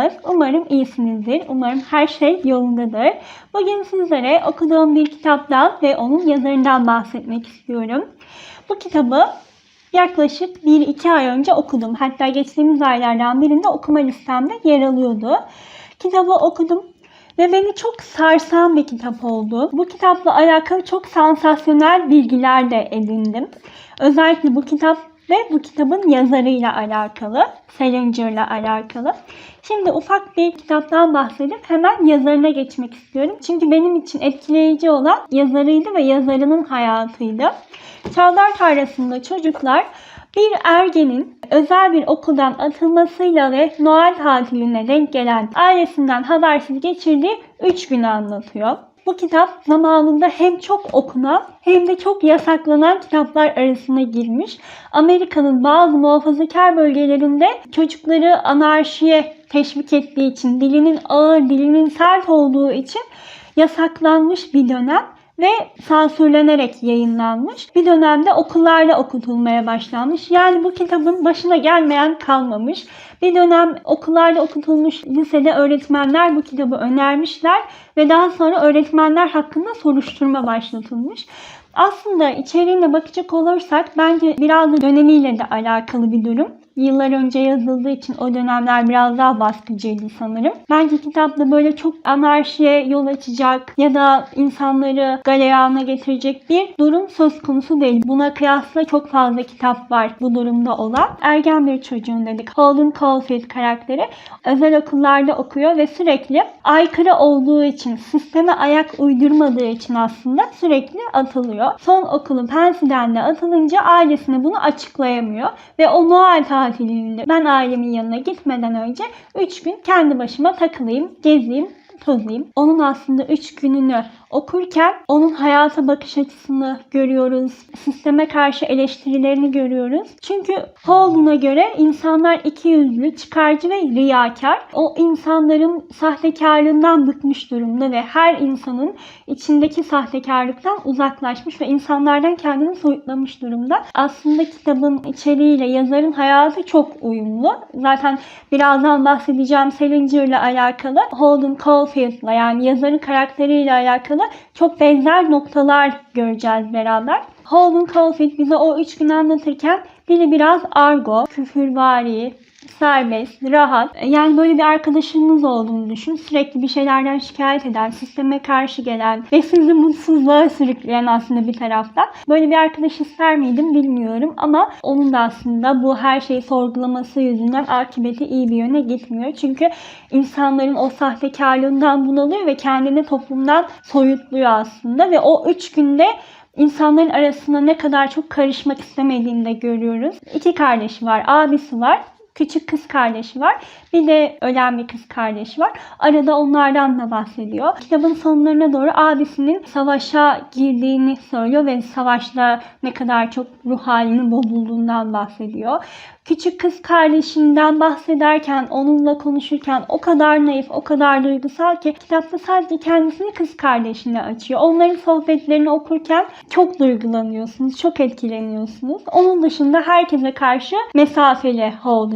Nasılsınız? Umarım iyisinizdir. Umarım her şey yolundadır. Bugün sizlere okuduğum bir kitaptan ve onun yazarından bahsetmek istiyorum. Bu kitabı yaklaşık 1-2 ay önce okudum. Hatta geçtiğimiz aylardan birinde okuma listemde yer alıyordu. Kitabı okudum ve beni çok sarsan bir kitap oldu. Bu kitapla alakalı çok sansasyonel bilgiler de edindim. Özellikle bu kitap ve bu kitabın yazarıyla alakalı, Salinger'la alakalı. Şimdi ufak bir kitaptan bahsedip hemen yazarına geçmek istiyorum. Çünkü benim için etkileyici olan yazarıydı ve yazarının hayatıydı. Çağlar Tarlası'nda çocuklar bir ergenin özel bir okuldan atılmasıyla ve Noel tatiline denk gelen ailesinden habersiz geçirdiği 3 günü anlatıyor. Bu kitap zamanında hem çok okunan hem de çok yasaklanan kitaplar arasına girmiş. Amerika'nın bazı muhafazakar bölgelerinde çocukları anarşiye teşvik ettiği için, dilinin ağır, dilinin sert olduğu için yasaklanmış bir dönem ve sansürlenerek yayınlanmış. Bir dönemde okullarda okutulmaya başlanmış. Yani bu kitabın başına gelmeyen kalmamış. Bir dönem okullarda okutulmuş lisede öğretmenler bu kitabı önermişler ve daha sonra öğretmenler hakkında soruşturma başlatılmış. Aslında içeriğine bakacak olursak bence biraz da dönemiyle de alakalı bir durum yıllar önce yazıldığı için o dönemler biraz daha baskıcıydı sanırım. Bence kitapta böyle çok anarşiye yol açacak ya da insanları galeyana getirecek bir durum söz konusu değil. Buna kıyasla çok fazla kitap var bu durumda olan. Ergen bir çocuğun dedik. Holden Caulfield karakteri özel okullarda okuyor ve sürekli aykırı olduğu için, sisteme ayak uydurmadığı için aslında sürekli atılıyor. Son okulu Pensiden'de atılınca ailesine bunu açıklayamıyor ve o Noel tatilinde ben ailemin yanına gitmeden önce 3 gün kendi başıma takılayım, gezeyim, tozayım. Onun aslında 3 gününü okurken onun hayata bakış açısını görüyoruz. Sisteme karşı eleştirilerini görüyoruz. Çünkü Holden'a göre insanlar iki yüzlü, çıkarcı ve riyakar. O insanların sahtekarlığından bıkmış durumda ve her insanın içindeki sahtekarlıktan uzaklaşmış ve insanlardan kendini soyutlamış durumda. Aslında kitabın içeriğiyle yazarın hayatı çok uyumlu. Zaten birazdan bahsedeceğim Salinger'la alakalı Holden Caulfield'la yani yazarın karakteriyle alakalı çok benzer noktalar göreceğiz beraber. Holden Caulfield bize o üç gün anlatırken dili biraz argo, küfürvari, serbest, rahat. Yani böyle bir arkadaşınız olduğunu düşün. Sürekli bir şeylerden şikayet eden, sisteme karşı gelen ve sizi mutsuzluğa sürükleyen aslında bir tarafta. Böyle bir arkadaş ister miydim bilmiyorum ama onun da aslında bu her şeyi sorgulaması yüzünden akıbeti iyi bir yöne gitmiyor. Çünkü insanların o sahtekarlığından bunalıyor ve kendini toplumdan soyutluyor aslında ve o üç günde insanların arasında ne kadar çok karışmak istemediğini de görüyoruz. İki kardeşi var, abisi var küçük kız kardeşi var. Bir de ölen bir kız kardeşi var. Arada onlardan da bahsediyor. Kitabın sonlarına doğru abisinin savaşa girdiğini söylüyor ve savaşta ne kadar çok ruh halinin bozulduğundan bahsediyor. Küçük kız kardeşinden bahsederken, onunla konuşurken o kadar naif, o kadar duygusal ki kitapta sadece kendisini kız kardeşine açıyor. Onların sohbetlerini okurken çok duygulanıyorsunuz, çok etkileniyorsunuz. Onun dışında herkese karşı mesafeli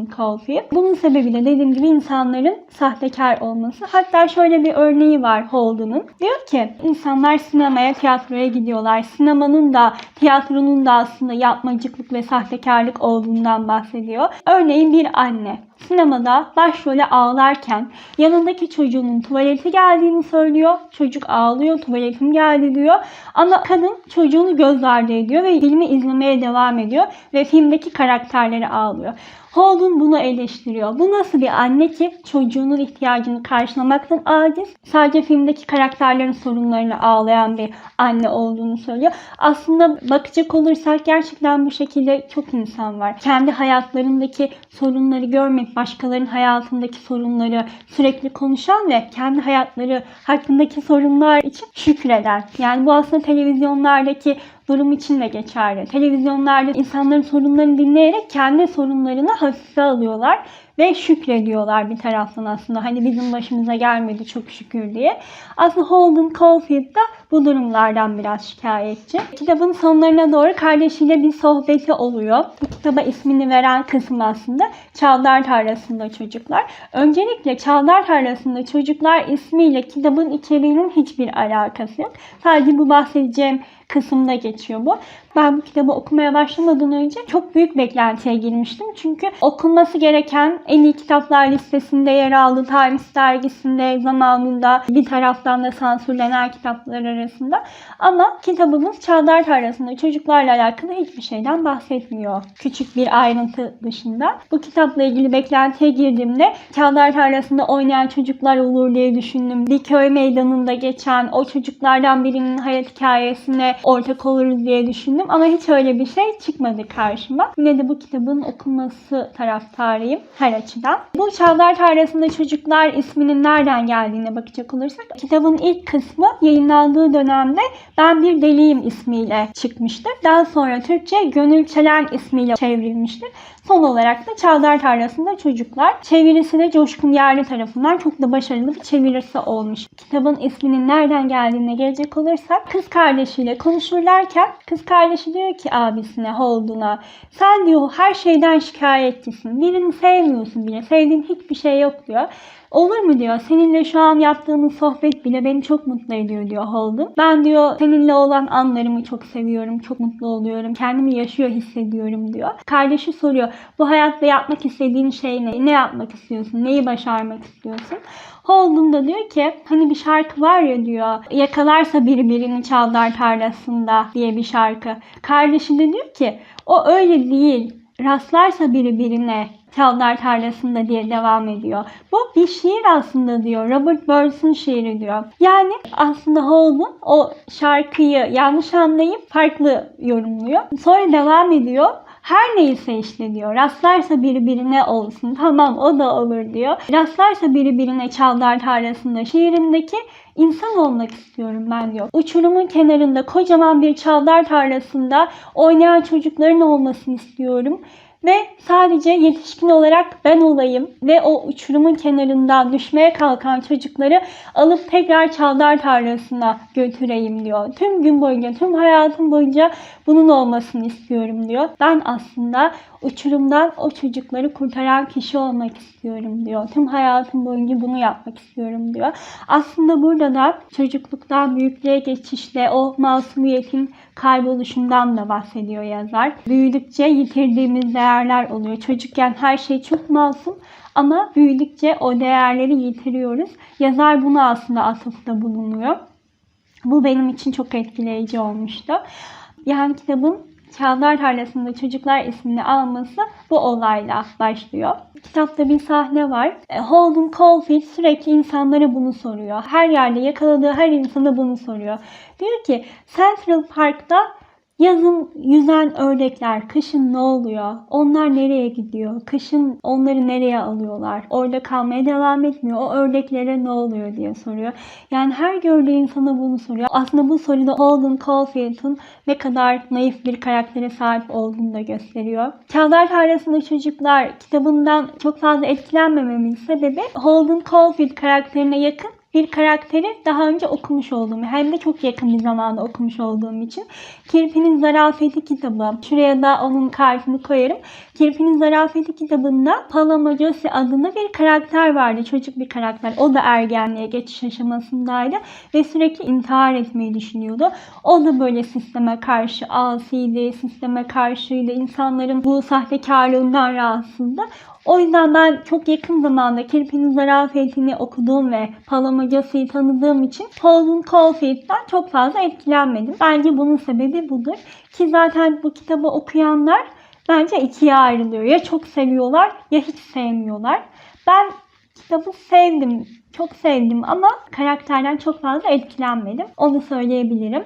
Holden Caulfield. Bunun sebebi de dediğim gibi insanların sahtekar olması. Hatta şöyle bir örneği var Holden'ın. Diyor ki insanlar sinemaya, tiyatroya gidiyorlar. Sinemanın da, tiyatronun da aslında yapmacıklık ve sahtekarlık olduğundan bahsediyor. Örneğin bir anne sinemada başrole ağlarken yanındaki çocuğunun tuvaleti geldiğini söylüyor. Çocuk ağlıyor, tuvaletim geldi diyor. Ama kadın çocuğunu göz ardı ediyor ve filmi izlemeye devam ediyor ve filmdeki karakterleri ağlıyor. Holden bunu eleştiriyor. Bu nasıl bir anne ki çocuğunun ihtiyacını karşılamaktan aciz, sadece filmdeki karakterlerin sorunlarını ağlayan bir anne olduğunu söylüyor. Aslında bakacak olursak gerçekten bu şekilde çok insan var. Kendi hayatlarındaki sorunları görmek, başkalarının hayatındaki sorunları sürekli konuşan ve kendi hayatları hakkındaki sorunlar için şükreden. Yani bu aslında televizyonlardaki durum için de geçerli. Televizyonlarda insanların sorunlarını dinleyerek kendi sorunlarını hafife alıyorlar ve şükrediyorlar bir taraftan aslında. Hani bizim başımıza gelmedi çok şükür diye. Aslında Holden Caulfield da bu durumlardan biraz şikayetçi. Kitabın sonlarına doğru kardeşiyle bir sohbeti oluyor. Kitaba ismini veren kısım aslında Çavdar Tarlası'nda çocuklar. Öncelikle Çavdar Tarlası'nda çocuklar ismiyle kitabın içeriğinin hiçbir alakası yok. Sadece bu bahsedeceğim kısımda geçiyor bu. Ben bu kitabı okumaya başlamadan önce çok büyük beklentiye girmiştim. Çünkü okunması gereken en iyi kitaplar listesinde yer aldı. Times dergisinde zamanında bir taraftan da sansürlenen kitaplar arasında. Ama kitabımız Çağlar Tarlası'nda çocuklarla alakalı hiçbir şeyden bahsetmiyor. Küçük bir ayrıntı dışında. Bu kitapla ilgili beklentiye girdiğimde Çağlar Tarlası'nda oynayan çocuklar olur diye düşündüm. Bir köy meydanında geçen o çocuklardan birinin hayat hikayesine ortak oluruz diye düşündüm. Ama hiç öyle bir şey çıkmadı karşıma. Yine de bu kitabın okunması taraftarıyım her açıdan. Bu Çağlar Tarlası'nda Çocuklar isminin nereden geldiğine bakacak olursak kitabın ilk kısmı yayınlandığı dönemde Ben Bir Deliyim ismiyle çıkmıştır. Daha sonra Türkçe Gönül Çelen ismiyle çevrilmiştir. Son olarak da Çağlar Tarlası'nda Çocuklar. Çevirisi de Coşkun Yerli tarafından çok da başarılı bir çevirisi olmuş. Kitabın isminin nereden geldiğine gelecek olursak kız kardeşiyle konuşurlarken kız kardeşi diyor ki abisine Holden'a sen diyor her şeyden şikayetçisin. Birini sevmiyorsun bile. Sevdiğin hiçbir şey yok diyor. Olur mu diyor. Seninle şu an yaptığımız sohbet bile beni çok mutlu ediyor diyor Holden. Ben diyor seninle olan anlarımı çok seviyorum. Çok mutlu oluyorum. Kendimi yaşıyor hissediyorum diyor. Kardeşi soruyor. Bu hayatta yapmak istediğin şey ne? Ne yapmak istiyorsun? Neyi başarmak istiyorsun? Holden da diyor ki hani bir şarkı var ya diyor yakalarsa birbirini çavdar tarlasında diye bir şarkı. Kardeşi de diyor ki o öyle değil rastlarsa biri birine Çavdar Tarlası'nda diye devam ediyor. Bu bir şiir aslında diyor. Robert Burns'un şiiri diyor. Yani aslında Holden o şarkıyı yanlış anlayıp farklı yorumluyor. Sonra devam ediyor. Her neyse işte diyor. Rastlarsa birbirine olsun. Tamam o da olur diyor. Rastlarsa birbirine Çavdar Tarlası'nda şiirimdeki insan olmak istiyorum ben diyor. Uçurumun kenarında kocaman bir çavdar tarlasında oynayan çocukların olmasını istiyorum. Ve sadece yetişkin olarak ben olayım ve o uçurumun kenarından düşmeye kalkan çocukları alıp tekrar çavdar tarlasına götüreyim diyor. Tüm gün boyunca, tüm hayatım boyunca bunun olmasını istiyorum diyor. Ben aslında uçurumdan o çocukları kurtaran kişi olmak istiyorum diyor. Tüm hayatım boyunca bunu yapmak istiyorum diyor. Aslında burada da çocukluktan büyüklüğe geçişle o masumiyetin kayboluşundan da bahsediyor yazar. Büyüdükçe yitirdiğimiz değerler oluyor. Çocukken her şey çok masum ama büyüdükçe o değerleri yitiriyoruz. Yazar bunu aslında atıfta bulunuyor. Bu benim için çok etkileyici olmuştu. Yani kitabın Çağlar Tarlası'nda Çocuklar ismini alması bu olayla başlıyor. Kitapta bir sahne var. E, Holden Caulfield sürekli insanlara bunu soruyor. Her yerde yakaladığı her insana bunu soruyor. Diyor ki Central Park'ta Yazın yüzen ördekler kışın ne oluyor? Onlar nereye gidiyor? Kışın onları nereye alıyorlar? Orada kalmaya devam etmiyor. O ördeklere ne oluyor diye soruyor. Yani her gördüğü insana bunu soruyor. Aslında bu soruda Holden Caulfield'ın ne kadar naif bir karaktere sahip olduğunu da gösteriyor. Çağlar Tarlası'nda Çocuklar kitabından çok fazla etkilenmememin sebebi Holden Caulfield karakterine yakın bir karakteri daha önce okumuş olduğum hem de çok yakın bir zamanda okumuş olduğum için. Kirpi'nin Zarafeti kitabı. Şuraya da onun kartını koyarım. Kirpi'nin Zarafeti kitabında Paloma Josie adında bir karakter vardı. Çocuk bir karakter. O da ergenliğe geçiş aşamasındaydı ve sürekli intihar etmeyi düşünüyordu. O da böyle sisteme karşı asiydi, sisteme karşıydı. insanların bu sahtekarlığından rahatsızdı. O yüzden ben çok yakın zamanda Kirpi'nin Zarafetini okuduğum ve Paloma Josie'yi tanıdığım için Holden Caulfield'den çok fazla etkilenmedim. Bence bunun sebebi budur. Ki zaten bu kitabı okuyanlar bence ikiye ayrılıyor. Ya çok seviyorlar ya hiç sevmiyorlar. Ben kitabı sevdim. Çok sevdim ama karakterden çok fazla etkilenmedim. Onu söyleyebilirim.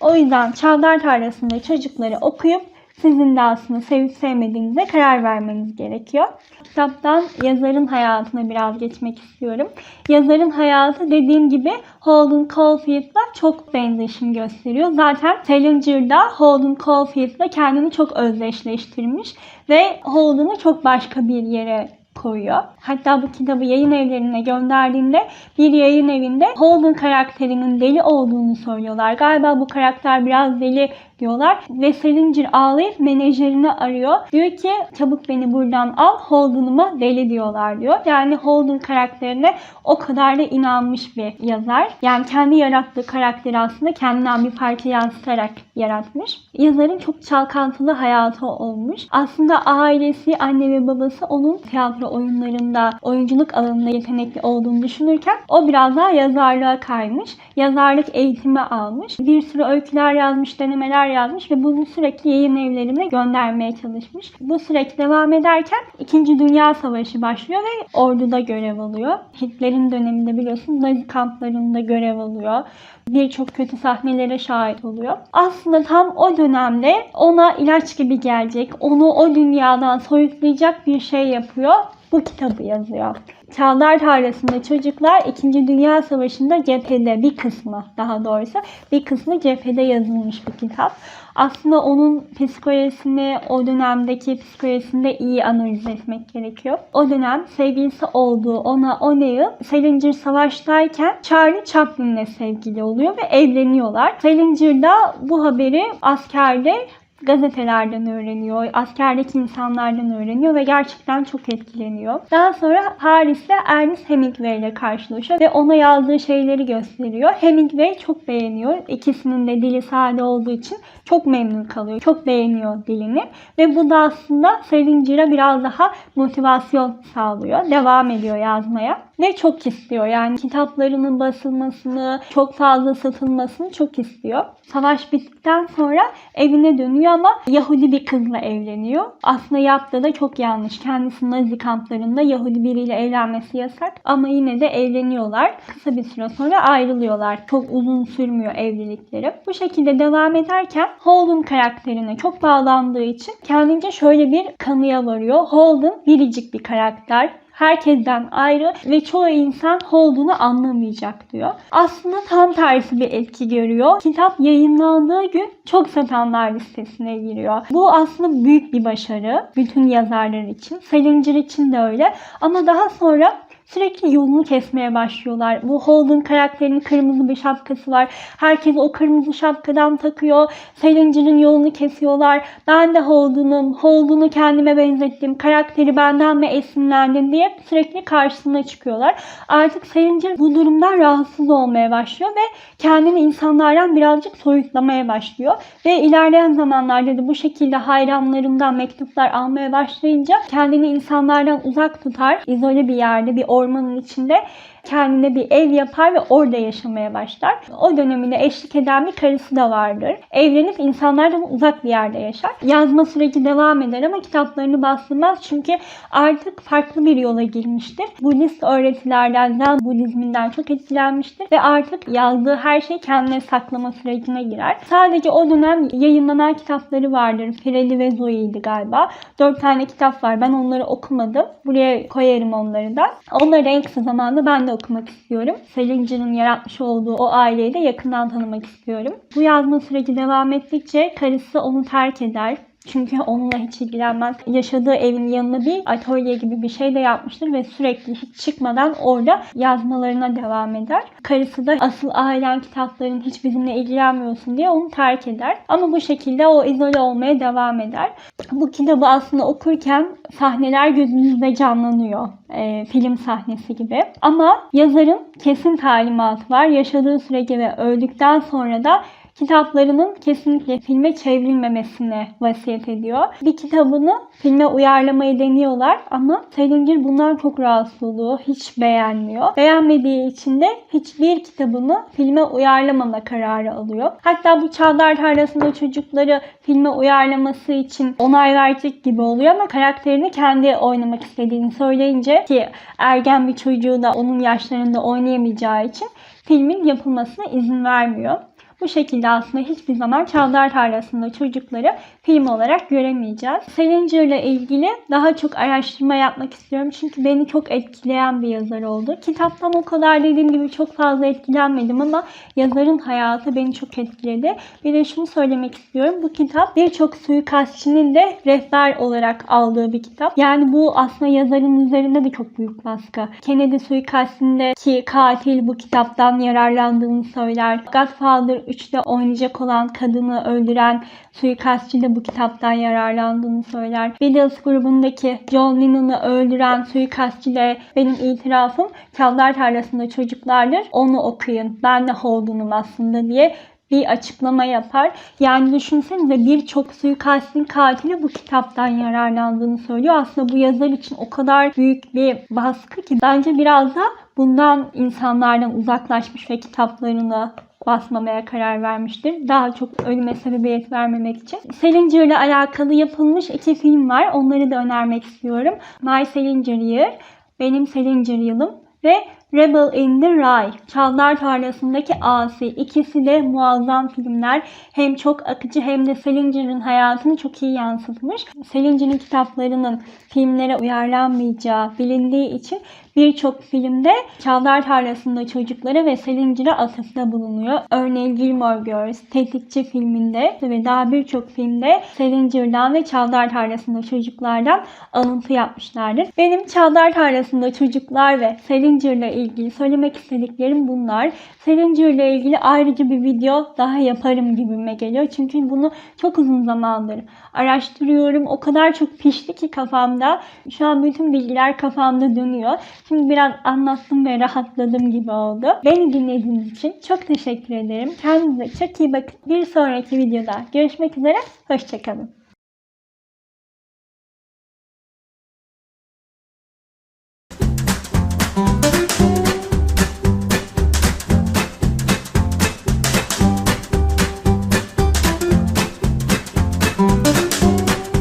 O yüzden Çavdar Tarlası'nda çocukları okuyup sizin de aslında sevip sevmediğinize karar vermeniz gerekiyor. Kitaptan yazarın hayatına biraz geçmek istiyorum. Yazarın hayatı dediğim gibi Holden Caulfield'la çok benzeşim gösteriyor. Zaten Salinger'da Holden Caulfield'la kendini çok özdeşleştirmiş ve Holden'ı çok başka bir yere koyuyor. Hatta bu kitabı yayın evlerine gönderdiğinde bir yayın evinde Holden karakterinin deli olduğunu söylüyorlar. Galiba bu karakter biraz deli diyorlar ve Salinger ağlayıp menajerini arıyor. Diyor ki çabuk beni buradan al Holden'ıma deli diyorlar diyor. Yani Holden karakterine o kadar da inanmış bir yazar. Yani kendi yarattığı karakteri aslında kendinden bir parça yansıtarak yaratmış. Yazarın çok çalkantılı hayatı olmuş. Aslında ailesi, anne ve babası onun tiyatro oyunlarında, oyunculuk alanında yetenekli olduğunu düşünürken o biraz daha yazarlığa kaymış. Yazarlık eğitimi almış. Bir sürü öyküler yazmış, denemeler yazmış ve bunu sürekli yayın evlerine göndermeye çalışmış. Bu süreç devam ederken 2. Dünya Savaşı başlıyor ve orduda görev alıyor. Hitler'in döneminde biliyorsunuz Nazi kamplarında görev alıyor. Birçok kötü sahnelere şahit oluyor. Aslında tam o dönemde ona ilaç gibi gelecek, onu o dünyadan soyutlayacak bir şey yapıyor. Bu kitabı yazıyor. Çağlar Tarlası'nda çocuklar 2. Dünya Savaşı'nda cephede bir kısmı daha doğrusu bir kısmı cephede yazılmış bir kitap. Aslında onun psikolojisini o dönemdeki psikolojisini de iyi analiz etmek gerekiyor. O dönem sevgilisi olduğu ona o yıl Salinger savaştayken Charlie Chaplin'le sevgili oluyor ve evleniyorlar. Salinger da bu haberi askerde gazetelerden öğreniyor, askerdeki insanlardan öğreniyor ve gerçekten çok etkileniyor. Daha sonra Paris'te Ernest Hemingway ile karşılaşıyor ve ona yazdığı şeyleri gösteriyor. Hemingway çok beğeniyor. İkisinin de dili sade olduğu için çok memnun kalıyor. Çok beğeniyor dilini ve bu da aslında Salinger'a biraz daha motivasyon sağlıyor. Devam ediyor yazmaya ve çok istiyor. Yani kitaplarının basılmasını, çok fazla satılmasını çok istiyor. Savaş bittikten sonra evine dönüyor ama Yahudi bir kızla evleniyor. Aslında yaptığı da çok yanlış. Kendisi Nazi kamplarında Yahudi biriyle evlenmesi yasak ama yine de evleniyorlar. Kısa bir süre sonra ayrılıyorlar. Çok uzun sürmüyor evlilikleri. Bu şekilde devam ederken Holden karakterine çok bağlandığı için kendince şöyle bir kanıya varıyor. Holden biricik bir karakter herkesten ayrı ve çoğu insan Holden'u anlamayacak diyor. Aslında tam tersi bir etki görüyor. Kitap yayınlandığı gün çok satanlar listesine giriyor. Bu aslında büyük bir başarı bütün yazarlar için. Salinger için de öyle. Ama daha sonra sürekli yolunu kesmeye başlıyorlar. Bu Holden karakterinin kırmızı bir şapkası var. Herkes o kırmızı şapkadan takıyor. Salinger'ın yolunu kesiyorlar. Ben de Holden'ım. Holden'u kendime benzettim. Karakteri benden mi esinlendin diye sürekli karşısına çıkıyorlar. Artık Salinger bu durumdan rahatsız olmaya başlıyor ve kendini insanlardan birazcık soyutlamaya başlıyor. Ve ilerleyen zamanlarda da bu şekilde hayranlarından mektuplar almaya başlayınca kendini insanlardan uzak tutar. izole bir yerde, bir ormanın içinde kendine bir ev yapar ve orada yaşamaya başlar. O döneminde eşlik eden bir karısı da vardır. Evlenip insanlardan uzak bir yerde yaşar. Yazma süreci devam eder ama kitaplarını bastırmaz çünkü artık farklı bir yola girmiştir. Budist öğretilerden, Zen Budizminden çok etkilenmiştir ve artık yazdığı her şeyi kendine saklama sürecine girer. Sadece o dönem yayınlanan kitapları vardır. Pirelli ve Zoe'ydi galiba. Dört tane kitap var. Ben onları okumadım. Buraya koyarım onları da. Onları en kısa zamanda ben de okumak istiyorum. Salinger'ın yaratmış olduğu o aileyi de yakından tanımak istiyorum. Bu yazma süreci devam ettikçe karısı onu terk eder. Çünkü onunla hiç ilgilenmez. Yaşadığı evin yanına bir atölye gibi bir şey de yapmıştır ve sürekli hiç çıkmadan orada yazmalarına devam eder. Karısı da asıl ailen kitapların hiç bizimle ilgilenmiyorsun diye onu terk eder. Ama bu şekilde o izole olmaya devam eder. Bu kitabı aslında okurken sahneler gözünüzde canlanıyor. E, film sahnesi gibi. Ama yazarın kesin talimatı var. Yaşadığı sürece ve öldükten sonra da kitaplarının kesinlikle filme çevrilmemesine vasiyet ediyor. Bir kitabını filme uyarlamayı deniyorlar ama Salinger bundan çok rahatsız oluyor. Hiç beğenmiyor. Beğenmediği için de hiçbir kitabını filme uyarlamama kararı alıyor. Hatta bu Çağlar Tarlası'nda çocukları filme uyarlaması için onay verecek gibi oluyor ama karakterini kendi oynamak istediğini söyleyince ki ergen bir çocuğu da onun yaşlarında oynayamayacağı için filmin yapılmasına izin vermiyor. Bu şekilde aslında hiçbir zaman Çavdar Tarlası'nda çocukları film olarak göremeyeceğiz. Salinger ile ilgili daha çok araştırma yapmak istiyorum. Çünkü beni çok etkileyen bir yazar oldu. Kitaptan o kadar dediğim gibi çok fazla etkilenmedim ama yazarın hayatı beni çok etkiledi. Bir de şunu söylemek istiyorum. Bu kitap birçok suikastçının de rehber olarak aldığı bir kitap. Yani bu aslında yazarın üzerinde de çok büyük baskı. Kennedy suikastindeki katil bu kitaptan yararlandığını söyler. Godfather 3'te oynayacak olan kadını öldüren suikastçı da bu kitaptan yararlandığını söyler. Beatles grubundaki John Lennon'ı öldüren suikastçı da benim itirafım Çavdar Tarlası'nda çocuklardır. Onu okuyun. Ben de Holden'ım aslında diye bir açıklama yapar. Yani düşünsenize birçok suikastin katili bu kitaptan yararlandığını söylüyor. Aslında bu yazar için o kadar büyük bir baskı ki bence biraz da bundan insanlardan uzaklaşmış ve kitaplarını basmamaya karar vermiştir. Daha çok ölüme sebebiyet vermemek için. Salinger ile alakalı yapılmış iki film var. Onları da önermek istiyorum. My Salinger Year, Benim Salinger Yılım ve Rebel in the Rye, Çavdar Tarlası'ndaki Asi. İkisi de muazzam filmler. Hem çok akıcı hem de Salinger'ın hayatını çok iyi yansıtmış. Salinger'ın kitaplarının filmlere uyarlanmayacağı bilindiği için birçok filmde Çavdar Tarlası'nda çocuklara ve Salinger'e atıfta bulunuyor. Örneğin Gilmore Girls, Tetikçi filminde ve daha birçok filmde Salinger'dan ve Çavdar Tarlası'nda çocuklardan alıntı yapmışlardır. Benim Çavdar Tarlası'nda çocuklar ve Salinger'la ilgili söylemek istediklerim bunlar. Salinger ile ilgili ayrıca bir video daha yaparım gibime geliyor. Çünkü bunu çok uzun zamandır araştırıyorum. O kadar çok pişti ki kafamda. Şu an bütün bilgiler kafamda dönüyor. Şimdi biraz anlattım ve rahatladım gibi oldu. Beni dinlediğiniz için çok teşekkür ederim. Kendinize çok iyi bakın. Bir sonraki videoda görüşmek üzere. Hoşçakalın.